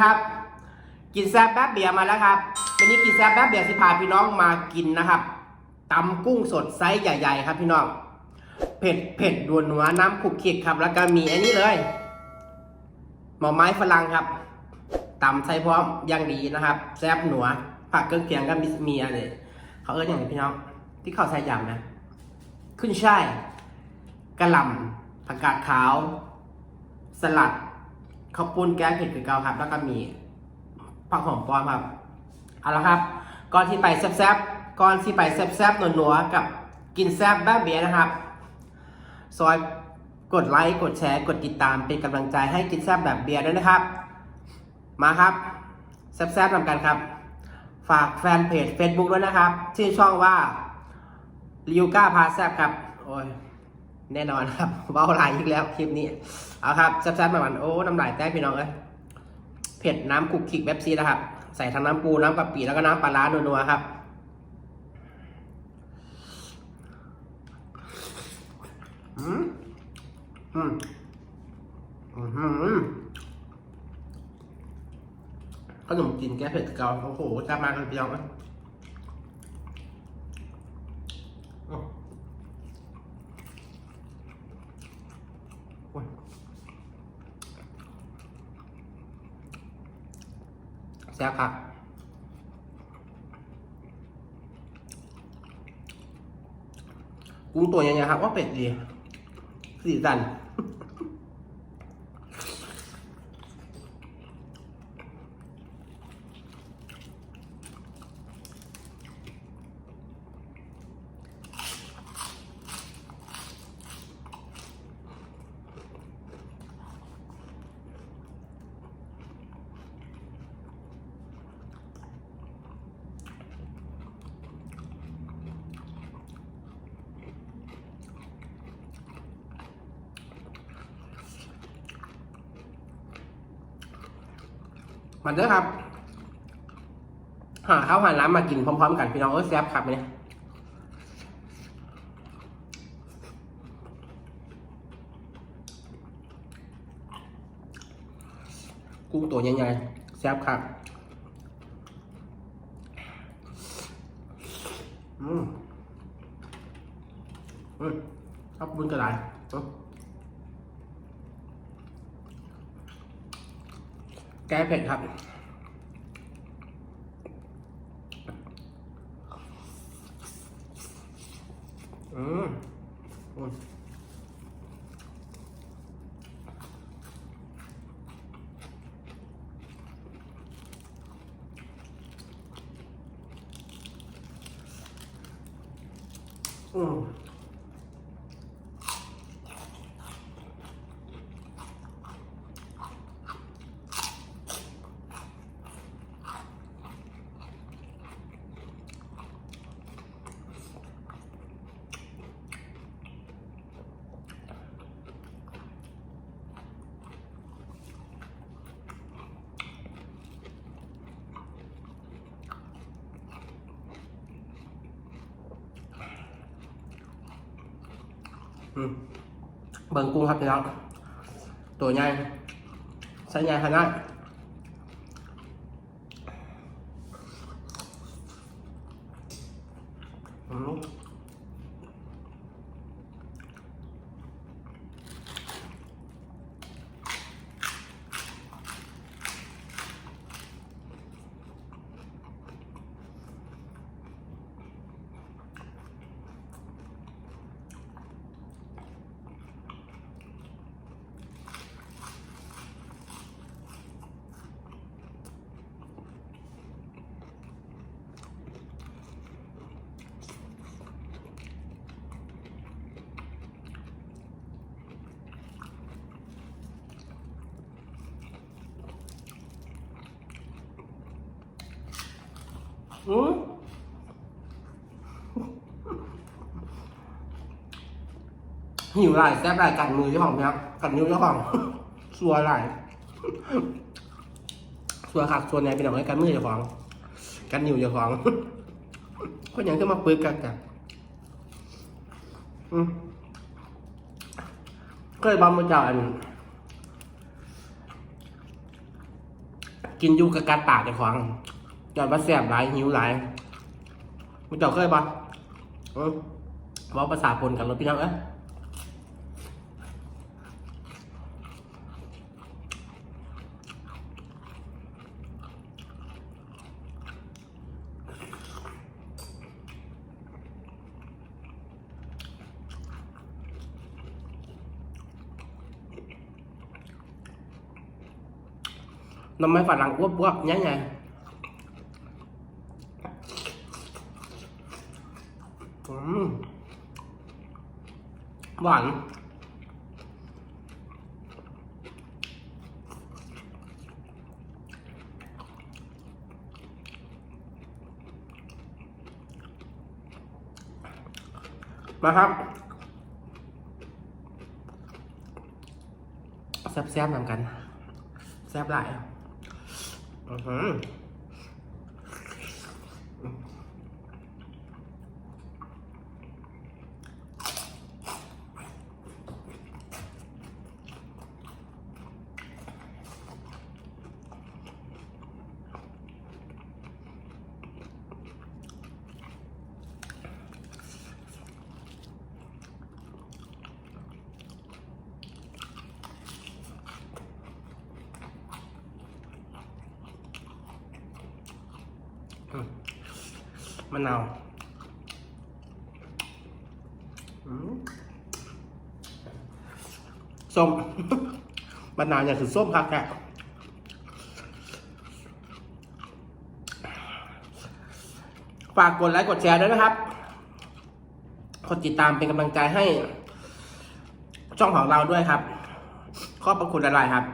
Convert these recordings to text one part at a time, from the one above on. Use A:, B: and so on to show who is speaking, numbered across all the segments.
A: ครับ กินแซ่บแป๊บเบียร์มาแล้วครับวันนี้กินแซ่บแป๊บเบียร์สิพาพี่น้องมากินนะครับตำกุ้งสดไซส์ใหญ่ ๆ ครับพี่น้อง เผ็ดเผ็ดดวนหัวน้ำขุกขิกครับ แล้วก็มีอันนี้เลยหน่อไม้ฝรั่งครับตำใสพร้อมย่างดีนะครับ แซ่บหนัวผักเครื่องเคียงก็มีมีอะไรเขาเอิ้นอย่างพี่น้อง ที่เขาใส่ยำนะ ขึ้นช่ายกระหล่ำผักกาดขาว สลัด ข้าวปุ้นแกงเผ็ดคือเกาครับ แล้วก็มีผักหอมปลอมครับเอาละครับก่อนที่ไปแซ่บๆก่อนที่ไปแซ่บๆหนัวๆกับกินแซ่บแบบเบียร์นะครับ ซอยกดไลค์กดแชร์กดติดตามเป็นกำลังใจให้กินแซ่บแบบเบียร์ด้วยนะครับ มาครับแซ่บๆนำกันครับ ฝากแฟนเพจ Facebook ด้วยนะครับ ชื่อช่องว่าลิวก้าพาแซบครับ โอ้ย แน่นอนครับเว้าลายอีกแล้วคลิปนี้ เอาครับแซ่บๆแบบมันโอ้ น้ำลายแตกพี่น้องเอ้ยเผ็ดน้ำคุกคิกแบบซีนะครับ ใส่ทั้งน้ำปูน้ำกะปิแล้วก็น้ำปลาร้านัวๆครับ อืมอืมอืมขนมจีนแก้เผ็ดเกาโอ้โหจ้ามากเลยพี่น้องเอ้ยโอ้โอ้ยแซ่บครับ กุ้งตัวยังไงครับว่าเป็ดดีสีสัน มันเด้อครับ หาข้าวหาน้ำมากินพร้อมๆกันพี่น้องเออแซ่บครับเนี่ยกุ้งตัวใหญ่ๆแซ่บครับอืมอืมชอบบุญกระไดอืม แก้เผ็ดครับอืมอืมอืม อืมเบิ่งกุ้งครับพี่น้องตัวใหญ่ไซส์ใหญ่ขนาดอืม อืมหิวหลายแซ่บหลายกัดมือเจ้าของครับกัดนิ้วเจ้าของสัวหลายสัวขักส่วนใหญ่เป็นแบบกันมือเจ้าของกันนิ้วเจ้าของคนยังก็มาปึกกันกันอืมเคยบอมมาจากอันกินอยู่กับการตากในของ จอดว่าแสบหลายหิวหลายมึงเจาเคยปะเออว่าภาษาปนกันรถพี่น้องเอ้ยน้ำไม่ฝรั่งอ้วบๆยังไงอืม หวานมาครับแซ่บๆนำกัน แซ่บหลายอือหือ มะนาวอืมส้มมะนาวอย่างคือส้มครับแกฝากกดไลค์กดแชร์ด้วยนะครับกดติดตามเป็นกำลังใจให้ ช่องของเราด้วยครับ ขอบพระคุณอะไรครับ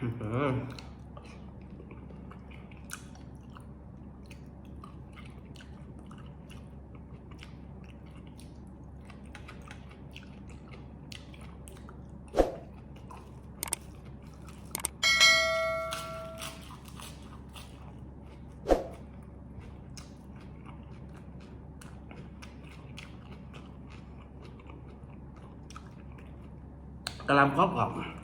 A: กำลังพอบกรอบ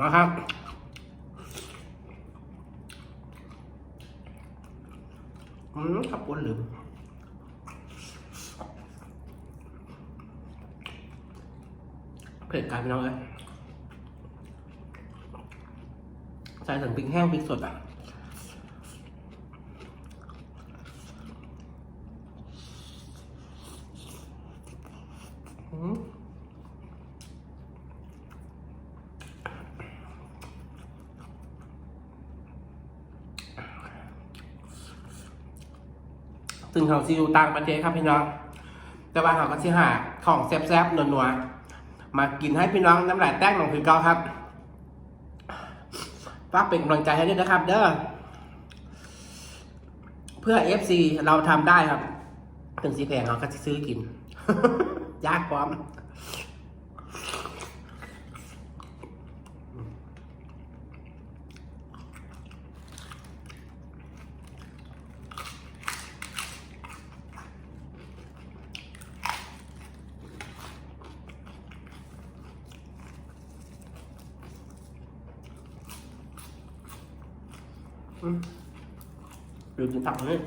A: มาครับอืมขับวนหรือเผ็ดกันพี่น้องเลยใส่ถึงพริกแห้งพริกสดอะอืม ซึ่งเขาซีอยู่ต่างประเทศครับพี่น้อง แต่ว่าเขาก็สิหาของแซ่บๆนัวๆมากินให้พี่น้องน้ำลายแตกลงคือเก่าครับฝากเป็นกำลังใจให้ด้วยนะครับ เด้อเพื่อ FC เราทำได้ครับ ถึงสีแพงเขาก็จะซื้อกิน ยากพร้อม ดูกินผักเลย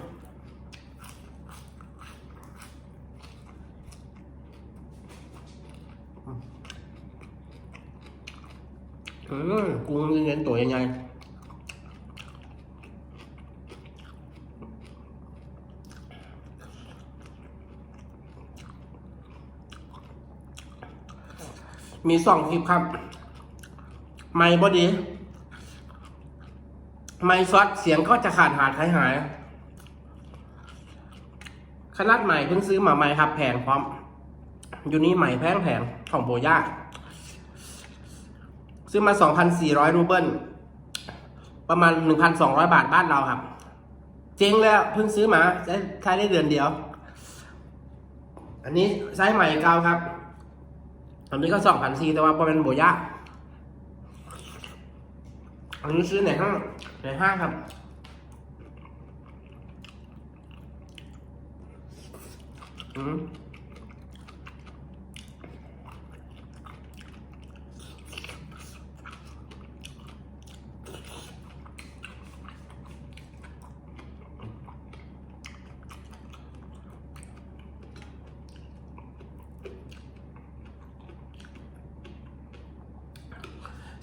A: อืมกุ้งเงินตัวยังไงมีสองคลิปครับ ไม่บอดี ไม่ซอดเสียงก็จะขาดหาดหายหายขนาดใหม่เพิ่งซื้อมาใหม่ครับ แพงพร้อม อยู่นี่ใหม่แพงแพงของโบย่าซื้อมา 2,400 รูเบิลประมาณ 1,200 บาทบ้านเราครับ เจ๊งแล้วเพิ่งซื้อมาใช้ได้เดือนเดียว อันนี้ไซส์ใหม่เก่าครับ อันนี้ก็สองพันซีแต่ว่าเป็นโบยะ อันนี้ซื้อในห้างในห้างครับอืม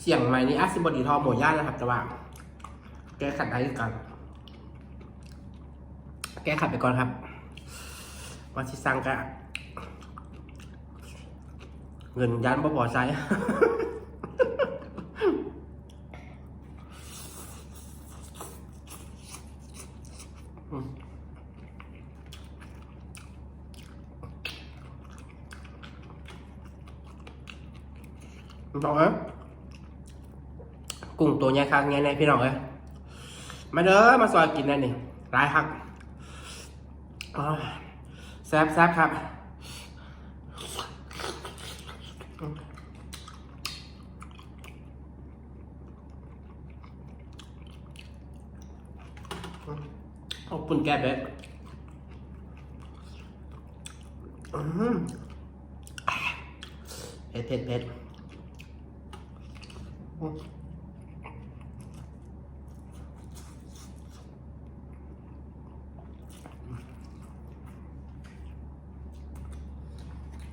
A: เสียงใหม่นี้อาซิบดีทอหมูย่านนะครับ แต่ว่า แก้ขัดได้ก่อนแก้ขัดไปก่อนครับว่าที่สั่งก็เงินยันบ่พอใช้บอเอ้ยกุ้ง ตัวใหญ่คักใหญ่ในพี่น้องเอ้ยมาเด้อมาซอยกินได้นี่ร้ายคักแซ่บแซ่บครับขอบคุณแกเบ๊ะอืมเผ็ดเผ็ดเผ็ด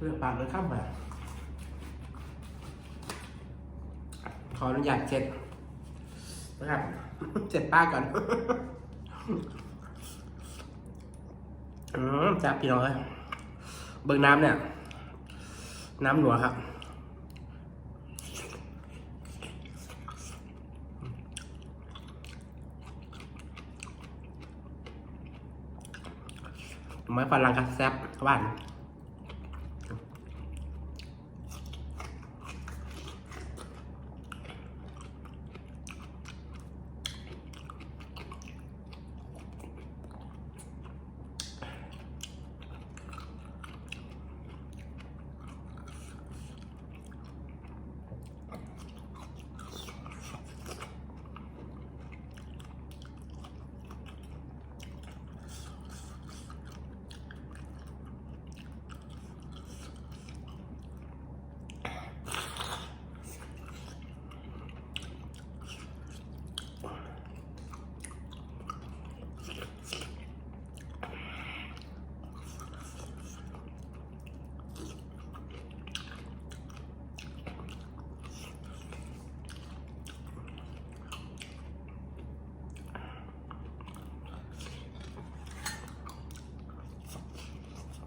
A: ลือกปากเลยข้ามไปขออนุญาตเช็ดนะครับเช็ดปาก่อนอืมจับพี่น้องเลยเบิ่งน้ำเนี่ย น้ำหนัวครับไม้ฝรั่งกับแซ่บหวาน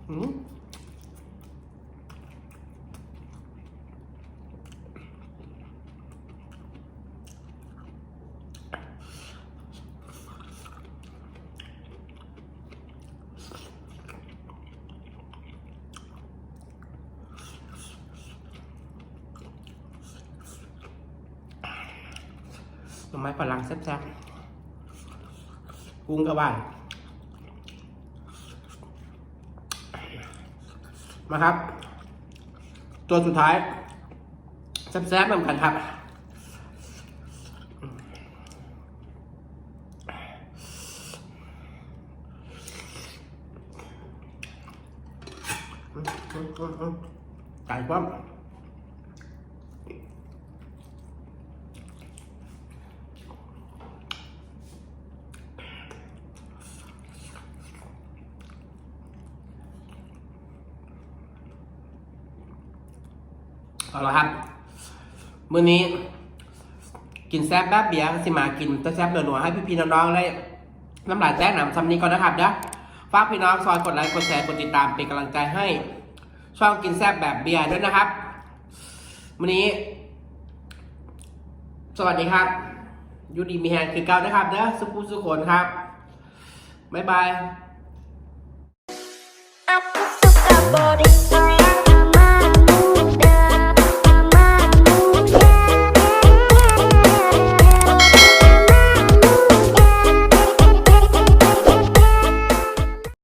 A: หน่อไม้ฝรั่งแซ่บๆกุ้งกระบาน มาครับ ตัวสุดท้ายแซ่บๆเหมือนกันครับไก่ปั๊บ เอาละครับมื้อนี้ กินแซ่บแบบเบียร์สิมากินแต่แซ่บเดือหนัวๆให้พี่ๆน้องๆได้น้ำลายแจ้งหนำซ้ำนี้ก่อนนะครับเด้อฝากพี่น้องซอยกดไลค์กดแชร์กดติดตามเป็นกำลังใจให้ ช่องกินแซ่บแบบเบียร์ด้วยนะครับวันนี้ สวัสดีครับ ยูดีมีแฮงคือเก้านะครับเด้อสุขุสุขนครับ บ๊ายบาย